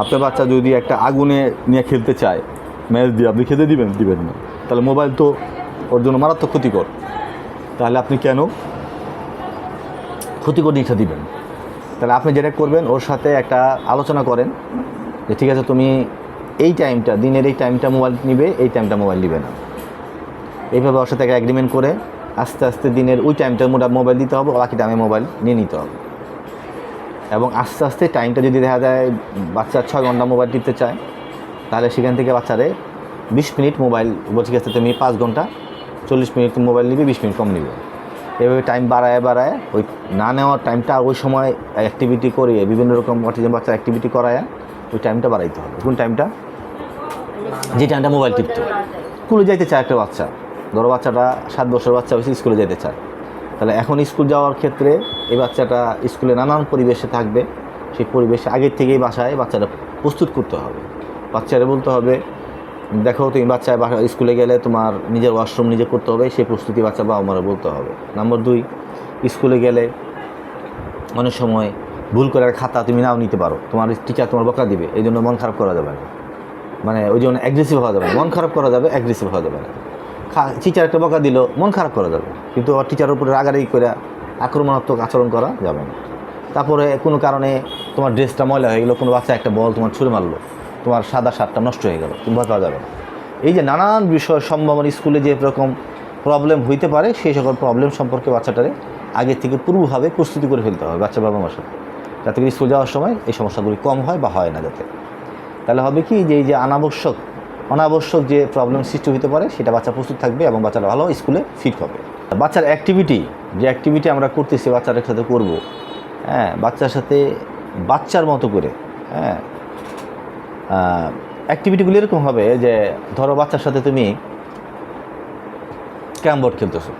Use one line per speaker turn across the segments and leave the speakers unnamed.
আপনার বাচ্চা যদি একটা আগুনে নিয়ে খেলতে চায়, ম্যাচ দিয়ে আপনি খেতে দিবেন দিবেন না। তাহলে মোবাইল তো ওর জন্য মারাত্মক ক্ষতিকর। তাহলে আপনি কেন ক্ষতিকর জিনিসটা দিবেন? তাহলে আপনি যেটা করবেন, ওর সাথে একটা আলোচনা করেন যে, ঠিক আছে, তুমি এই টাইমটা দিনের এই টাইমটা মোবাইল নিবে, এই টাইমটা মোবাইল নিবে না। এইভাবে ওর সাথে একটা অ্যাগ্রিমেন্ট করে আস্তে আস্তে দিনের ওই টাইমটা মোটা মোবাইল দিতে হবে বাকি টাইমে মোবাইল নিয়ে নিতে হবে। এবং আস্তে আস্তে টাইমটা যদি দেখা যায়, বাচ্চা ছয় ঘণ্টা মোবাইল টিপতে চায়, তাহলে সেখান থেকে বাচ্চারে বিশ মিনিট মোবাইল বলছি গেছে তুমি পাঁচ ঘণ্টা, চল্লিশ মিনিট মোবাইল নিবে, বিশ মিনিট কম নিবে। এভাবে টাইম বাড়ায় বাড়ায়, ওই না নেওয়ার টাইমটা ওই সময় অ্যাক্টিভিটি করিয়ে, বিভিন্ন রকম অটিজম বাচ্চা অ্যাক্টিভিটি করায়, ওই টাইমটা বাড়াইতে হবে। কোন টাইমটা যে টাইমটা মোবাইল টিপতো। স্কুলে যাইতে চায় একটা বাচ্চা। ধরো বাচ্চাটা সাত বছর বাচ্চা হয়েছে, স্কুলে যেতে চায়। তাহলে এখন স্কুল যাওয়ার ক্ষেত্রে এই বাচ্চাটা স্কুলে নানান পরিবেশে থাকবে। সেই পরিবেশে আগের থেকেই বাসায় বাচ্চাটা প্রস্তুত করতে হবে। বাচ্চারা বলতে হবে, দেখো, তুমি বাচ্চায় বাসা স্কুলে গেলে তোমার নিজের ওয়াশরুম নিজে করতে হবে, সেই প্রস্তুতি বাচ্চা বাবা মারা বলতে হবে। নাম্বার দুই, স্কুলে গেলে অনেক সময় ভুল করে একটা খাতা তুমি নাও নিতে পারো। তোমার টিচার তোমার বকা দিবে, এই জন্য মন খারাপ করা যাবে না। মানে ওই জন্য অ্যাগ্রেসিভ হওয়া যাবে না। মন খারাপ করা যাবে অ্যাগ্রেসিভ হওয়া যাবে না। টিচার একটা বকা দিল, মন খারাপ করা যাবে। কিন্তু টিচারের উপরে রাগারাগি করে আক্রমণাত্মক আচরণ করা যাবে না। তারপরে কোনো কারণে তোমার ড্রেসটা ময়লা হয়ে গেলো, কোনো বাচ্চা একটা বল তোমার ছুঁড়ে মারলো, তোমার সাদা শার্টটা নষ্ট হয়ে গেল তুমি ভয় পাওয়া যাবে না। এই যে নানান বিষয় সম্ভাবনা স্কুলে যে রকম প্রবলেম হইতে পারে, সেই সকল প্রবলেম সম্পর্কে বাচ্চাটারে আগে থেকে পূর্বভাবে প্রস্তুতি করে ফেলতে হবে বাচ্চা বাবা মার সাথে। যাতে করে স্কুল যাওয়ার সময় এই সমস্যাগুলি কম হয় বা হয় না যাতে। তাহলে হবে কি যে এই যে অনাবশ্যক অনাবশ্যক যে প্রবলেম সৃষ্টি হতে পারে, সেটা বাচ্চা প্রস্তুত থাকবে এবং বাচ্চারা ভালো স্কুলে ফিট হবে। বাচ্চার অ্যাক্টিভিটি যে অ্যাক্টিভিটি আমরা করতেছি বাচ্চাদের সাথে করব। হ্যাঁ বাচ্চার সাথে বাচ্চার মতো করে হ্যাঁ। অ্যাক্টিভিটিগুলো এরকম হবে যে, ধরো বাচ্চার সাথে তুমি ক্যামবোর্ড খেলতেছো।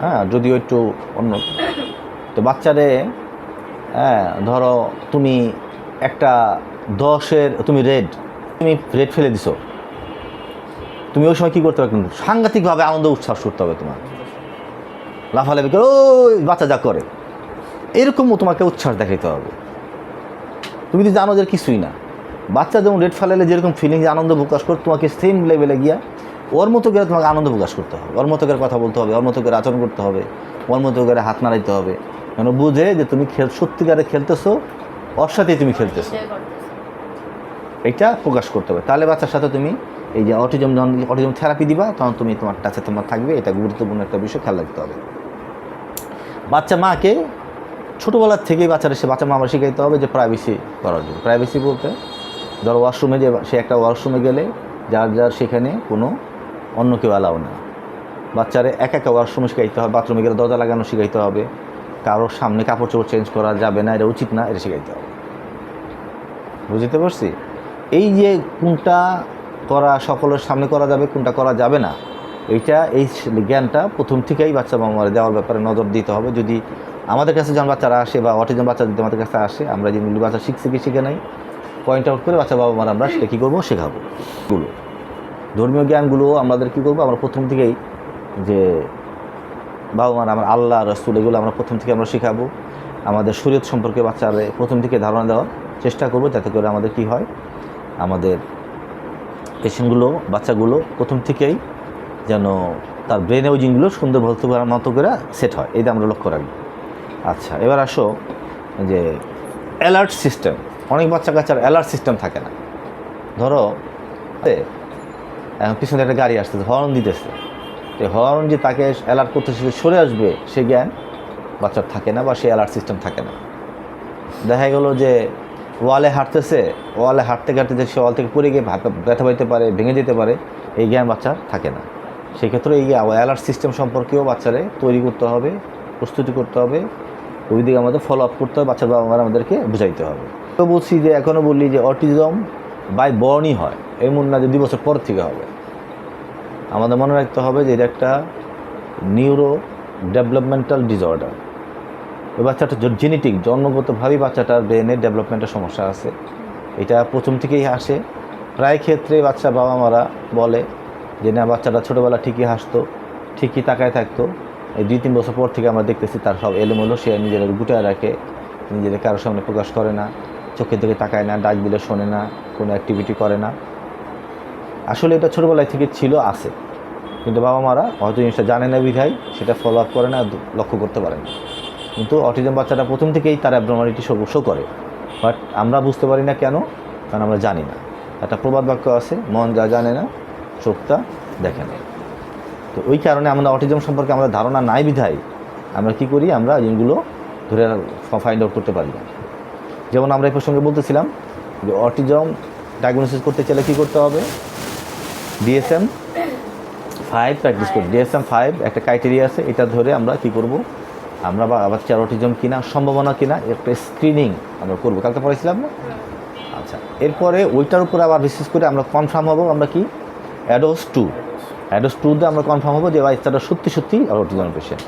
হ্যাঁ যদিও একটু অন্য তো বাচ্চারে হ্যাঁ ধরো তুমি একটা দশের, তুমি রেড তুমি রেড ফেলে দিছো। তুমি ওই সময় কী করতে পারবে? সাংঘাতিকভাবে আনন্দ, উচ্ছ্বাস করতে হবে তোমার। লাফালাফি করে ওই বাচ্চা যা করে। এরকমও তোমাকে উচ্ছ্বাস দেখাইতে হবে। তুমি তো জানো যে কিছুই না বাচ্চা যেমন রেড ফেলালে যেরকম ফিলিংস আনন্দ প্রকাশ করে তোমাকে সেম লেভেলে গিয়া ওর মতো করে তোমাকে আনন্দ প্রকাশ করতে হবে। ওর মতো করে কথা বলতে হবে ওর মতো করে আচরণ করতে হবে ওর মতো করে হাত নাড়াইতে হবে। যেন বুঝে যে তুমি খেল সত্যিকারে খেলতেছো ওর সাথেই তুমি খেলতেছো। এইটা প্রকাশ করতে হবে। তাহলে বাচ্চার সাথে তুমি এই যে অটিজম যখন অটিজম থেরাপি দিবা তখন তুমি তোমার টাচে তোমার থাকবে। এটা গুরুত্বপূর্ণ একটা বিষয় খেয়াল রাখতে হবে। বাচ্চা মাকে ছোটোবেলার থেকেই বাচ্চারা সে বাচ্চা মা আমার শিখাইতে হবে যে প্রাইভেসি করার জন্য। প্রাইভেসি বলতে ধরো ওয়াশরুমে যে সে একটা ওয়াশরুমে গেলে যার যার সেখানে কোনো অন্য কেউ অ্যালাউ না। বাচ্চারে এক একটা ওয়াশরুমে শিখাইতে হবে বাথরুমে গেলে দরজা লাগানো শিখাইতে হবে, কারোর সামনে কাপড় চোপড় চেঞ্জ করা যাবে না, এটা উচিত না, এটা শিখাইতে হবে। বুঝতে পারছি? এই যে কোনটা করা সকলের সামনে করা যাবে, কোনটা করা যাবে না এইটা, এই জ্ঞানটা প্রথম থেকেই বাচ্চা মামারে দেওয়ার ব্যাপারে নজর দিতে হবে। যদি আমাদের কাছে যখন বাচ্চারা আসে বা অটিজম বাচ্চা যদি আমাদের কাছে আসে, আমরা যেগুলি বাচ্চা শিখছে কি শিখে নাই পয়েন্ট আউট করে বাচ্চা বাবা মারা আমরা সেটা কী করব, শেখাবো। গুলো। ধর্মীয় জ্ঞানগুলো আমাদের কী করব, আমরা প্রথম থেকেই যে বাবা মারা আমার আল্লাহ, রসুল, এগুলো আমরা প্রথম থেকে আমরা শেখাবো। আমাদের শরীয়ত সম্পর্কে বাচ্চারা প্রথম থেকে ধারণা দেওয়ার চেষ্টা করব, যাতে করে আমাদের কি হয়, আমাদের পেশেন্টগুলো, বাচ্চাগুলো প্রথম থেকেই যেন তার ব্রেন ইউজিংগুলো সুন্দর বলতে পারার মতো করে সেট হয়। এটা আমরা লক্ষ্য রাখব। আচ্ছা এবার আসো যে অ্যালার্ট সিস্টেম অনেক বাচ্চা কাচ্চার অ্যালার্ট সিস্টেম থাকে না। ধরো পিছনে একটা গাড়ি আসতেছে হর্ন দিতেছে। তো হর্ন যে তাকে অ্যালার্ট করতেছে সরে আসবে, সে জ্ঞান বাচ্চার থাকে না বা সে অ্যালার্ট সিস্টেম থাকে না। দেখা গেলো যে ওয়ালে হাঁটতেছে ওয়ালে হাঁটতে হাঁটতে সে ওয়াল থেকে পড়ে গিয়ে ব্যথা পাইতে পারে, ভেঙে যেতে পারে, এই জ্ঞান বাচ্চার থাকে না। সেক্ষেত্রে এই অ্যালার্ট সিস্টেম সম্পর্কেও বাচ্চারে তৈরি করতে হবে, প্রস্তুতি করতে হবে। ওই দিকে আমাদের ফলো আপ করতে হবে বাচ্চার বাবা মারা আমাদেরকে বুঝাইতে হবে। তো বলছি যে এখনও বললি যে অটিজম বাই বর্নই হয়, এমন না যে দুই বছর পর থেকে হবে। আমাদের মনে রাখতে হবে যে এটা একটা নিউরো ডেভেলপমেন্টাল ডিসঅর্ডার ওই বাচ্চাটা জেনেটিক জন্মগতভাবেই বাচ্চাটার ব্রেনের ডেভেলপমেন্টের সমস্যা আছে। এটা প্রথম থেকেই আসে। প্রায় ক্ষেত্রে বাচ্চা বাবা মারা বলে যে না, বাচ্চাটা ছোটোবেলা ঠিকই হাসতো, ঠিকই তাকায় থাকতো। এই দুই, তিন বছর পর থেকে আমরা দেখতেছি তার সব এলোমেলো, সে নিজের গুটায় রাখে নিজেদের কারোর সামনে প্রকাশ করে না, চোখের দিকে তাকায় না, ডাক দিলে শোনে না, কোনো অ্যাক্টিভিটি করে না। আসলে এটা ছোটোবেলায় থেকে ছিল, আছে। কিন্তু বাবা মারা হয়তো জিনিসটা জানে না বিধায় সেটা ফলো আপ করে না, লক্ষ্য করতে পারে না। কিন্তু অটিজম বাচ্চাটা প্রথম থেকেই তার শো শো করে। বাট আমরা বুঝতে পারি না কেন, কারণ আমরা জানি না। একটা প্রবাদ বাক্য আছে, মন যা জানে না চোখটা দেখে না তো ওই কারণে আমরা অটিজম সম্পর্কে আমাদের ধারণা নাই বিধায় আমরা কি করি আমরা জিনিসগুলো ধরে ফাইন্ড আউট করতে পারি না। যেমন আমরা এই প্রসঙ্গে বলতেছিলাম যে অটিজম ডায়াগনোসিস করতে চাইলে কী করতে হবে? ডিএসএম ফাইভ প্র্যাকটিস করি ডিএসএম ফাইভ একটা ক্রাইটেরিয়া আছে এটা ধরে আমরা কি করব? আমরা বা বাচ্চার অটিজম কিনা সম্ভাবনা কিনা একটা স্ক্রিনিং আমরা করব। কালকে পড়েছিলাম না? আচ্ছা এরপরে ওইটার উপরে আবার বিশেষ করে আমরা কনফার্ম হব আমরা কি অ্যাডোস টু অ্যাডোস টুতে আমরা কনফার্ম হব যে বাচ্চাটা সত্যি সত্যি অটিজম পেশেন্ট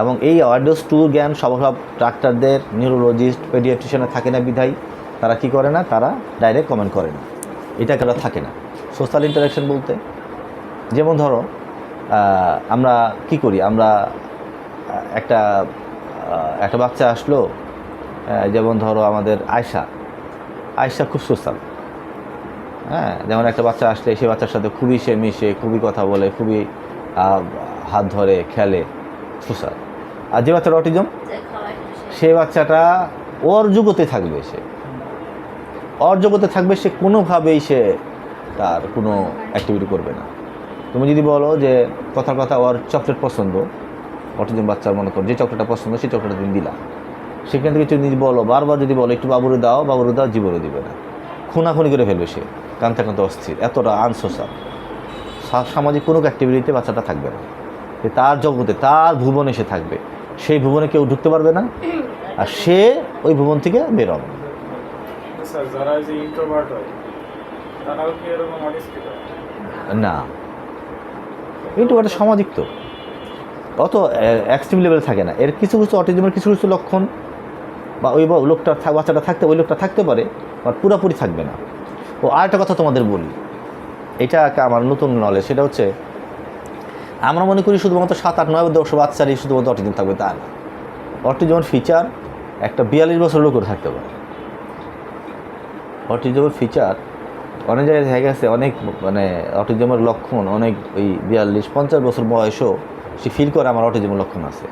এবং এই অ্যাডোস টু জ্ঞান সব সব ডাক্তারদের নিউরোলজিস্ট পেডিয়াট্রিশিয়ানে থাকে না বিধায়, তারা কি করে না? তারা ডাইরেক্ট কমেন্ট করে না। এটা কেন থাকে না। সোশ্যাল ইন্টারাকশন বলতে, যেমন ধরো আমরা কি করি? আমরা একটা একটা বাচ্চা আসলো যেমন ধরো আমাদের আয়সা আয়সা খুব সোশ্যাল হ্যাঁ যেমন একটা বাচ্চা আসলে সেই বাচ্চার সাথে খুবই সে মিশে, খুবই কথা বলে, খুবই হাত ধরে, খেলে সোশ্যাল আর যে বাচ্চাটা অটিজম? সে বাচ্চাটা ওর জগতে থাকবে সে। ওর জগতে থাকবে সে কোনোভাবেই সে তার কোনো অ্যাক্টিভিটি করবে না। তুমি যদি বলো যে কথার কথা ওর চকলেট পছন্দ, অটিজম বাচ্চার মনে করো, যে চকলেটটা পছন্দ, সেই চকলেটটা তুমি দিলা। সেখান থেকে যদি বলো, বারবার যদি বলো, একটু বাবুরে দাও বাবুরে দাও, জীবনে দিবে না। খুনাখুনি করে ফেলবে সে। কানতে কানতে অস্থির এতটা আনসোশাল সামাজিক কোনো অ্যাক্টিভিটিতে বাচ্চাটা থাকবে না। যে তার জগতে তার ভুবনে সে থাকবে। সেই ভুবনে কেউ ঢুকতে পারবে না আর সে ওই ভুবন থেকে বের হবে। না।
ইন্ট্রোভার্ট
সামাজিক তো। অত এক্সট্রিম লেভেলে থাকে না। এর কিছু কিছু অটিজমের কিছু কিছু লক্ষণ বা ওই বা- লোকটা বাচ্চাটা থাকতে ওই লোকটা থাকতে পারে বাট পুরোপুরি থাকবে না। ও আরেকটা কথা তোমাদের বলি। এটা আমার নতুন নলেজ সেটা হচ্ছে, আমরা মনে করি শুধুমাত্র সাত আট নয় দশ বাচ্চারই শুধুমাত্র অটিজম থাকবে তা না। অটিজমের ফিচার একটা বিয়াল্লিশ বছর লোকের থাকতে পারে। অটিজমের ফিচার অনেক জায়গায় দেখা গেছে, অনেক মানে অটিজমের লক্ষণ, অনেক ওই বিয়াল্লিশ পঞ্চাশ বছর বয়সও সে ফিল করে আমার অটিজমের লক্ষণ আছে।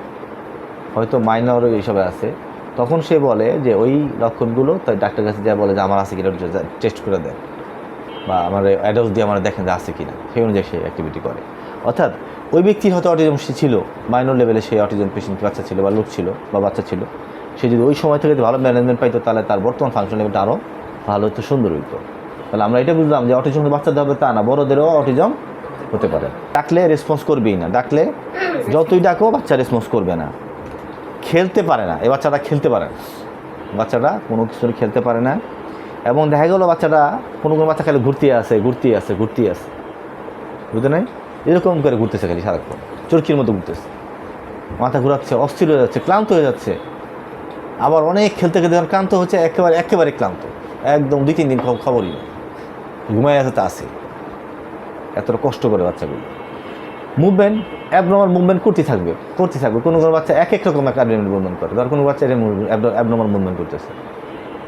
হয়তো মাইনর এইসবে আছে। তখন সে বলে যে ওই লক্ষণগুলো, তাই ডাক্তার কাছে যা বলে যে আমার আছে কিনা টেস্ট করে দেন। বা আমার অ্যাডাল্ট দিয়ে আমার দেখেন যে আছে কিনা। সেই অনুযায়ী সে অ্যাক্টিভিটি করে। অর্থাৎ ওই ব্যক্তির হয়তো অটিজম সে ছিল মাইনর লেভেলে সেই অটিজম পেশেন্ট বাচ্চা ছিল বা লোক ছিল বা বাচ্চা ছিল। সে যদি ওই সময় থেকে ভালো ম্যানেজমেন্ট পাইতো, তাহলে তার বর্তমান ফাংশন লেভেলটা আরও ভালো হতো সুন্দর হইতো। তাহলে আমরা এটা বুঝলাম যে অটিজম বাচ্চাদের হবে তা না, বড়দেরও অটিজম হতে পারে। ডাকলে রেসপন্স করবেই না। ডাকলে যতই ডাকো, বাচ্চা রেসপন্স করবে না। খেলতে পারে না, এই বাচ্চাটা খেলতে পারে না। বাচ্চাটা কোনো কিছু খেলতে পারে না। এবং দেখা গেলো বাচ্চাটা কোনো কোনো বাচ্চা খালি ঘুরতে আসে ঘুরতে আসে ঘুরতে আসে। বুঝতে নাই? এরকম করে ঘুরতেছে খালি সারাক্ষণ। চরকির মতো ঘুরতেছে। মাথা ঘুরাচ্ছে, অস্থির হয়ে যাচ্ছে, ক্লান্ত হয়ে যাচ্ছে। আবার অনেক খেলতে খেলতে যখন ক্লান্ত হচ্ছে, একেবারে একেবারে ক্লান্ত। একদম দুই, তিন দিন খবরই ঘুমায় আছে তা আসে এতটা কষ্ট করে বাচ্চাগুলো। মুভমেন্ট অ্যাবনর্মাল মুভমেন্ট করতে থাকবে করতে থাকবে। কোনো কোনো বাচ্চা এক এক রকম একটা মুভমেন্ট করে। ধর কোনো বাচ্চা অ্যাবনর্মাল মুভমেন্ট করতেছে।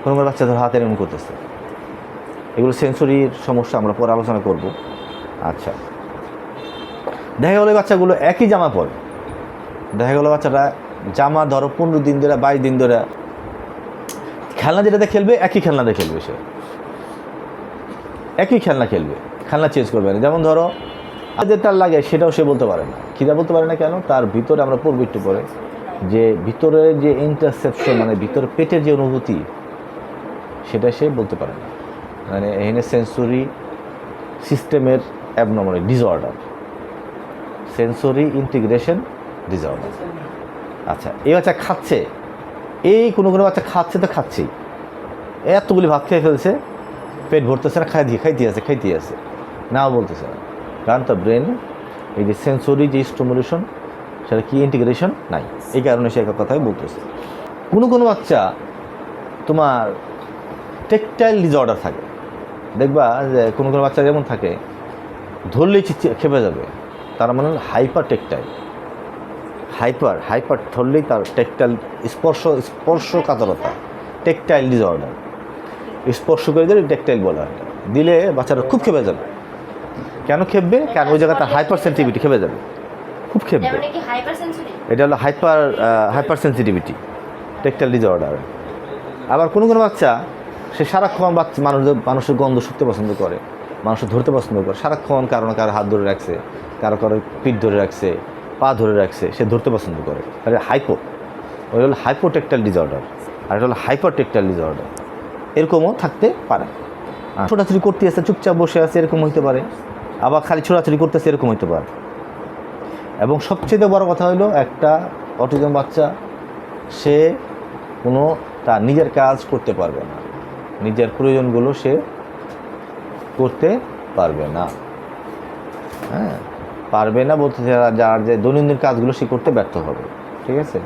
কোনো কোনো বাচ্চা ধর হাতের এমন করতেছে। এগুলো সেন্সরির সমস্যা, আমরা পরে আলোচনা করব। আচ্ছা। দেখা গেলো বাচ্চাগুলো একই জামা পরে। দেখা গেলো বাচ্চাটা জামা ধরো পনেরো দিন ধরে, বাইশ দিন ধরে। খেলনা যেটাতে খেলবে, একই খেলনাতে খেলবে সে। একই খেলনা খেলবে। খেলনা চেঞ্জ করবে না। যেমন ধরো আজকে তার লাগে, সেটাও সে বলতে পারে না। খিদা বলতে পারে না কেন? তার ভিতরে আমরা পড়ব একটু পরে, যে ভিতরে যে ইন্টারসেপশন মানে ভিতরে পেটের যে অনুভূতি, সেটা সে বলতে পারে না। মানে এখানে সেন্সরি সিস্টেমের abnormal disorder sensory integration disorder আচ্ছা এই বাচ্চা খাচ্ছে। এই কোনো কোনো বাচ্চা খাচ্ছে তো খাচ্ছেই। এতগুলি ভাত খেয়ে ফেলছে, পেট ভরতেছে না খাই দিয়ে খাইতে আছে খাইতে আছে। নাও বলতেছে না। কারণ তার ব্রেন, এই যে সেন্সরি যে স্টিমুলেশন সেটা কি ইন্টিগ্রেশন নাই। এই কারণে সে একটা কথাই বলতেছে। কোনো কোনো বাচ্চা তোমার টেকটাইল ডিসঅর্ডার থাকে। দেখবা যে কোনো কোনো বাচ্চা যেমন থাকে, ধরলেই খেপে যাবে। তার মানে হাইপার টেকটাইল হাইপার হাইপার ধরলেই তার টেকটাইল স্পর্শ স্পর্শ কাতরতা টেকটাইল ডিসঅর্ডার স্পর্শ করে দিলে টেকটাইল বলা হয়। দিলে বাচ্চারা খুব খেপে যাবে। কেন খেপবে? কেন? ওই জায়গাতে হাইপার সেন্সিটিভিটি খেপে যাবে। খুব খেপবে। এটা হলো hyper hyper sensitivity tactile disorder আবার কোনো কোনো বাচ্চা সে সারাক্ষণ বাচ্চা মানুষদের মানুষের গন্ধ শুকতে পছন্দ করে মানুষের ধরতে পছন্দ করে। সারাক্ষণ কারও না কারও হাত ধরে রাখছে কারও কারও পিঠ ধরে রাখছে পা ধরে রাখছে সে ধরতে পছন্দ করে। আরে হাইপো ওই হলো হাইপোটেকটাইল ডিসঅর্ডার আর এটা হলো হাইপার টেকটাইল ডিসঅর্ডার এরকমও থাকতে পারে। আর ছোটাছুটি করতে আসছে চুপচাপ বসে আছে এরকম হইতে পারে। আবার খালি ছোটাছুটি করতেছে, এরকম হইতে পারে। এবং সবচেয়ে বড় কথা হলো একটা অটিজম বাচ্চা, সে কোনো তার নিজের কাজ করতে পারবে না। নিজের প্রয়োজনগুলো সে করতে পারবে না। হ্যাঁ পারবে না বলতে যার যার যে দৈনন্দিন কাজগুলো সে করতে ব্যর্থ হবে। ঠিক আছে?